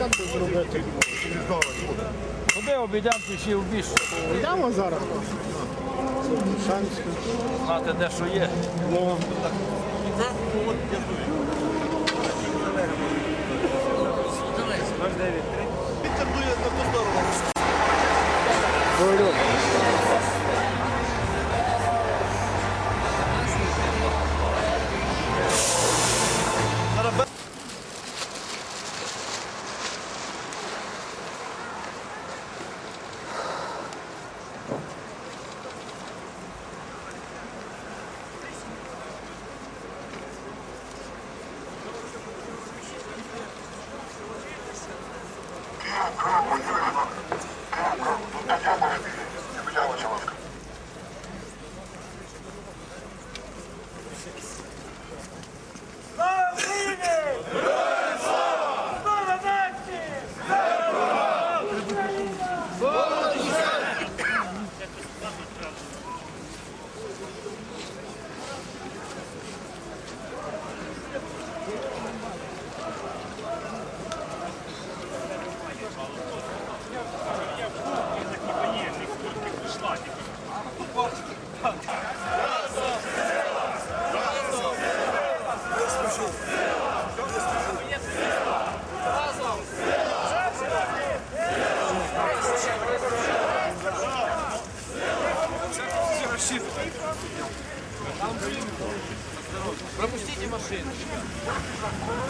як це зробити? Куди обійдемте ще в біж? Йдемо зараз. Шанс. Знати де що є. Ну, Вітер дує на ту сторону. Let's go.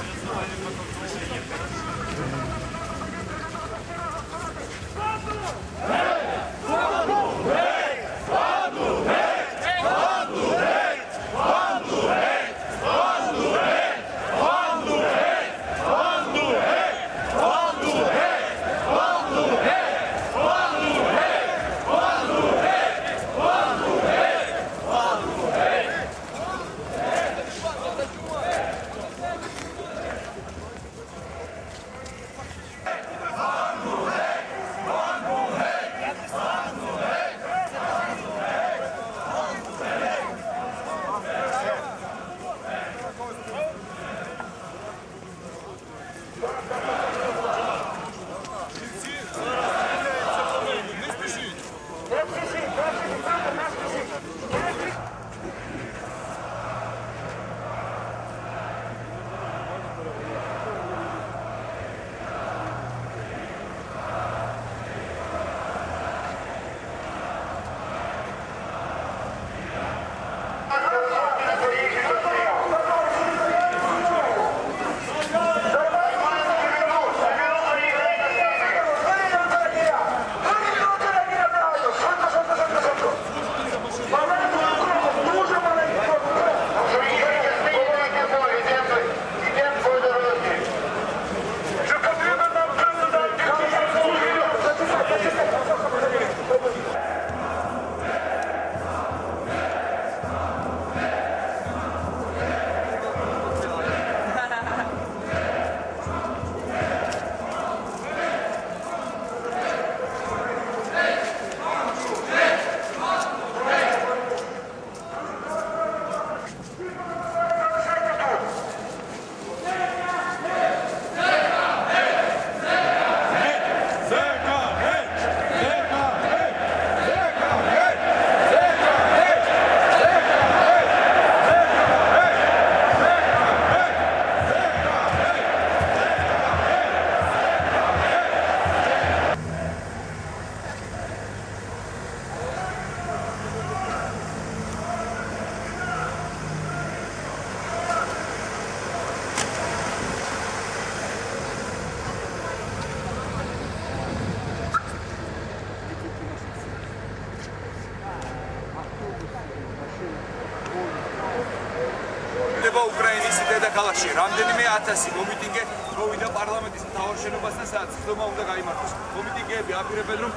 დედაქალაქში რამდენიმე ათასი მომიტინგე მოვიდა პარლამენტის მთავარ შენობასთან სადაც ცდომა უნდა გაიმართოს. მომიტინგეები აპირებენ რომ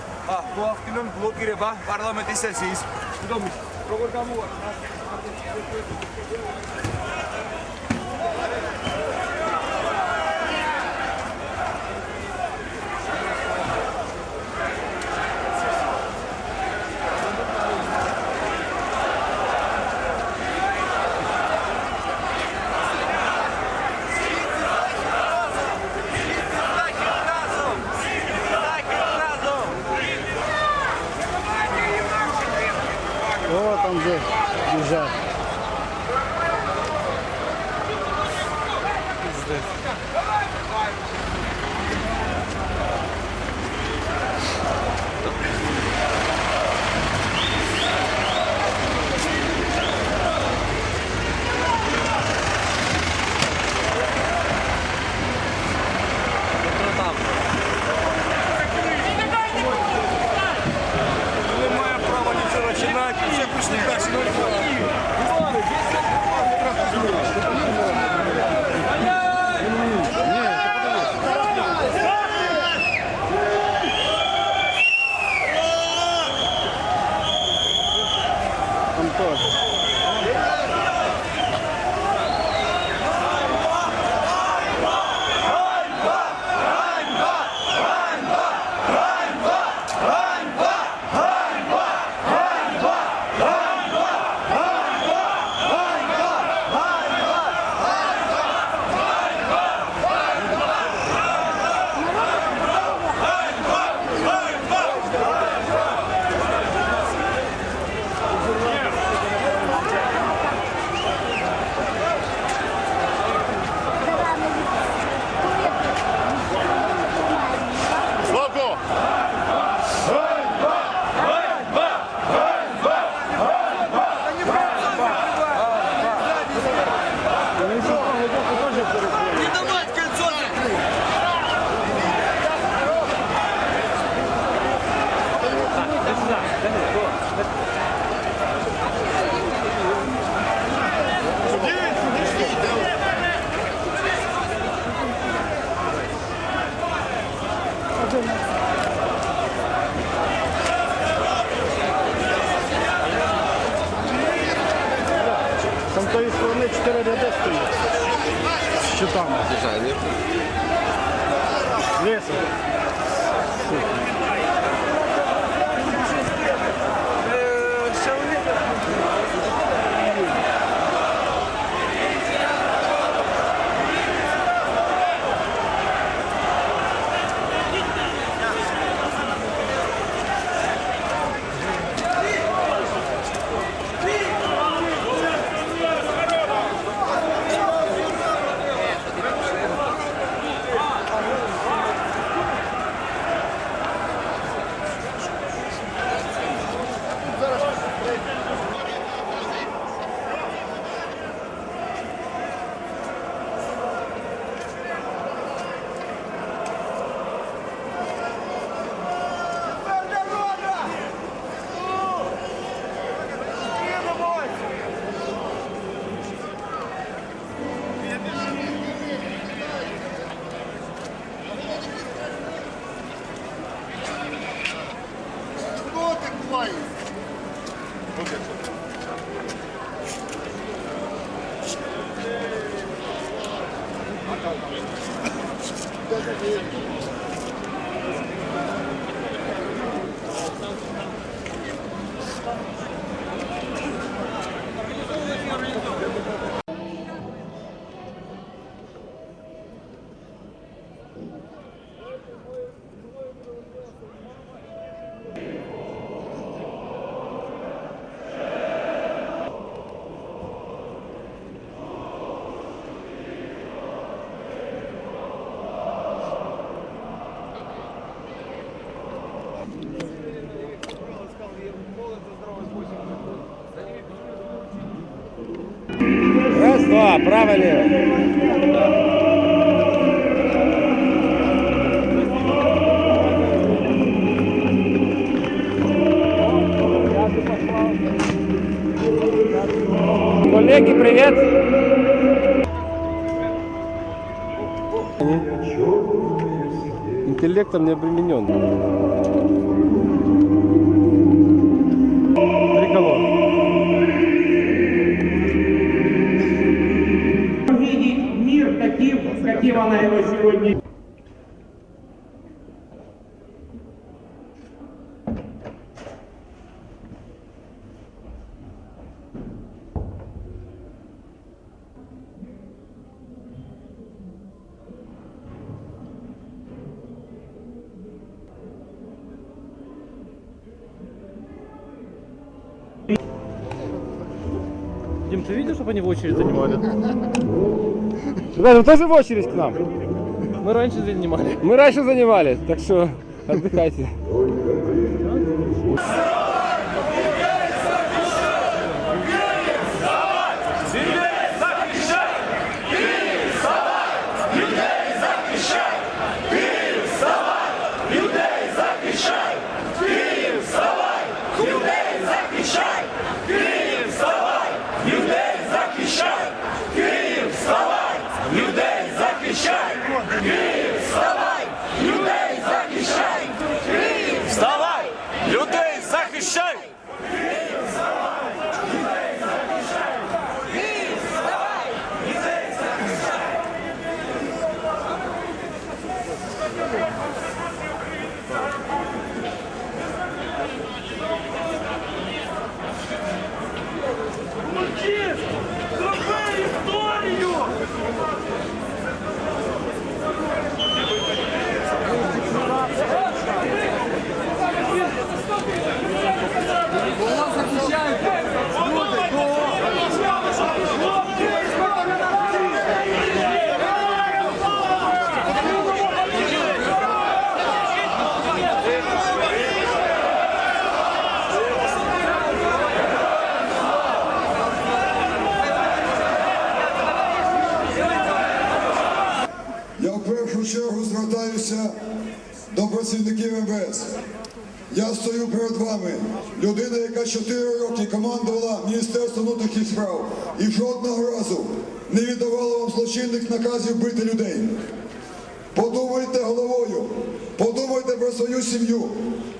მოახდინონ ბლოკირება პარლამენტის სესიის. სდომის როგორ Там есть сторони 4 ряди стоїть. Що там? Високо. Направо-лево. Коллеги, привет! Интеллектом не обременен. Ты видел, чтобы они в очередь занимали? Ребята, вы тоже в очередь к нам? Мы раньше занимали. Мы раньше занимались, так что отдыхайте. Вами, людина, яка 4 роки командувала Міністерством внутрішніх справ і жодного разу не віддавала вам злочинних наказів бити людей. Подумайте головою, подумайте про свою сім'ю.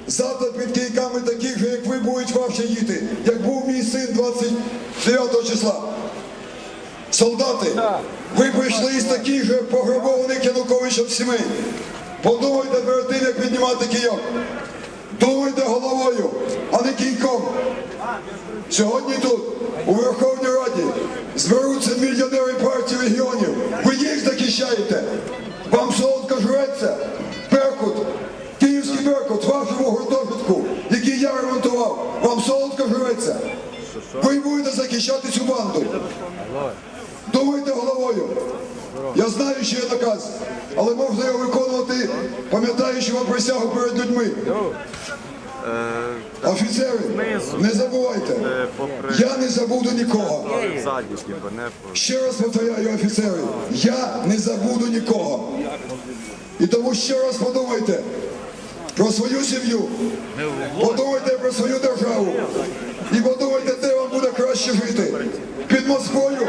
Завтра під кийками таких же, як ви, будуть ваші діти, як був мій син 29 числа. Солдати, ви прийшли із таких же пограбованих Януковичем сімей. Подумайте перед тим, як піднімати кийок. Думайте головою, а не кійком. Сьогодні тут, у Верховній Раді, зберуться мільйонери партії регіонів. Ви їх захищаєте. Вам солодко жреться. Беркут, київський Беркут, вашому гуртожитку, який я ремонтував. Вам солодко жреться. Ви будете захищати цю банду. Думайте головою. Я знаю, що є наказ, але можна його виконувати, пам'ятаючи вам присягу перед людьми. Офіцери, не забувайте, я не забуду нікого. Ще раз повторяю, офіцери, я не забуду нікого. І тому ще раз подумайте про свою сім'ю, подумайте про свою державу і подумайте, краще жити. Під Москвою,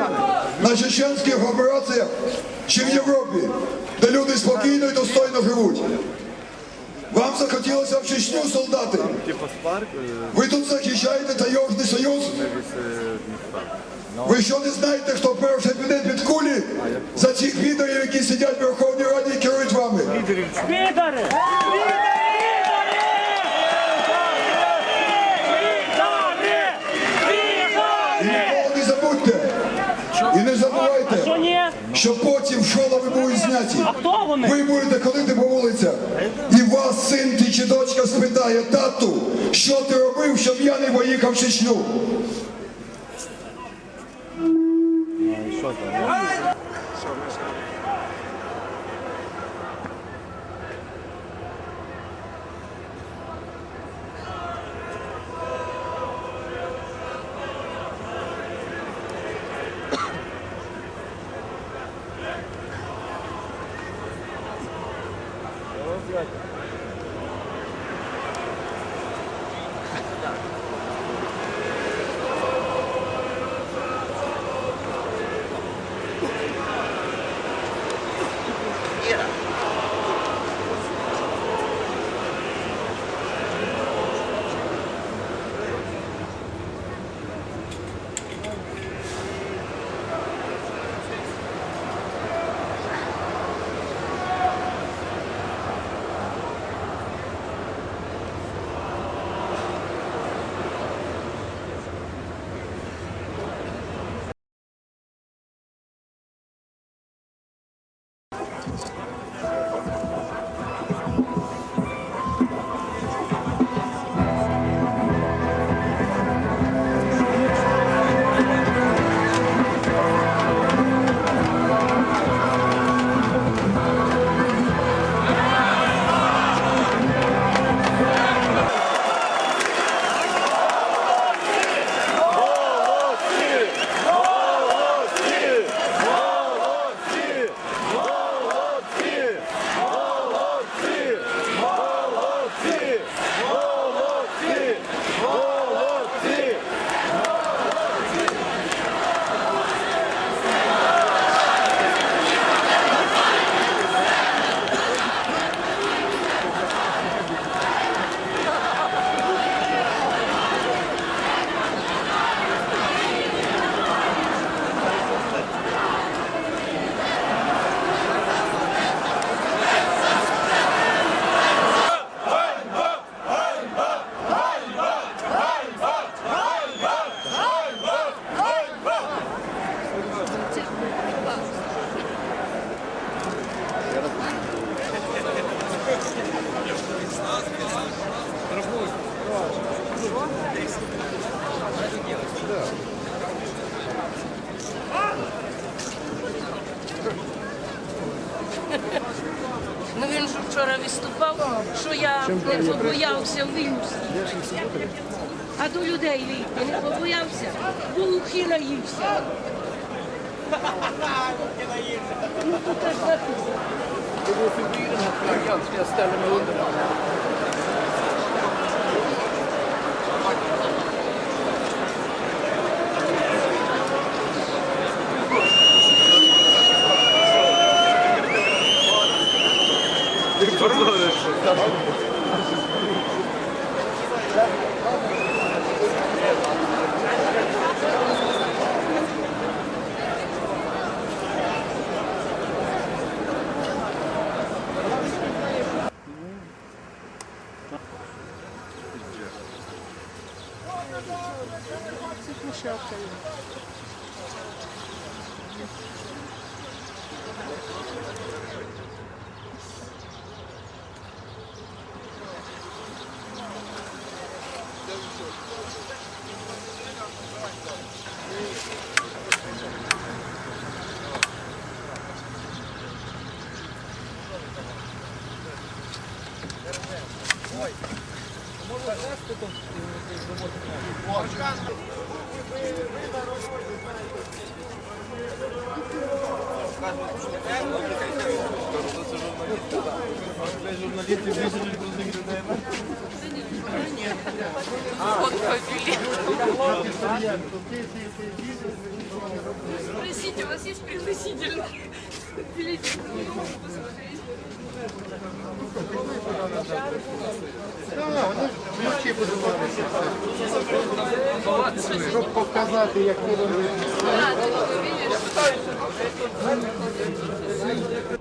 на чеченських операціях чи в Європі, де люди спокійно і достойно живуть. Вам захотілося в Чечню, солдати? Ви тут захищаєте Тайожний Союз? Ви що не знаєте, хто перший піде під кулі за цих підарів, які сидять в Верховній Раді і керують вами? Підари! І ніколи не забудьте. І не забувайте, Що ні? Що потім шоломи будуть зняті. А хто вони? Ви будете ходити по вулицях, і вас син ти чи дочка спитає, тату, що ти робив, щоб я не поїхав в Чечню? Ну він ж вчора виступав, що я не побоявся вийти. А до людей вийти не побоявся, бо ухи наївся. Ну, то теж shelter. Спросите, у вас есть пригласительный билетик? Посмотреть. Да, ты такой видишь? Мне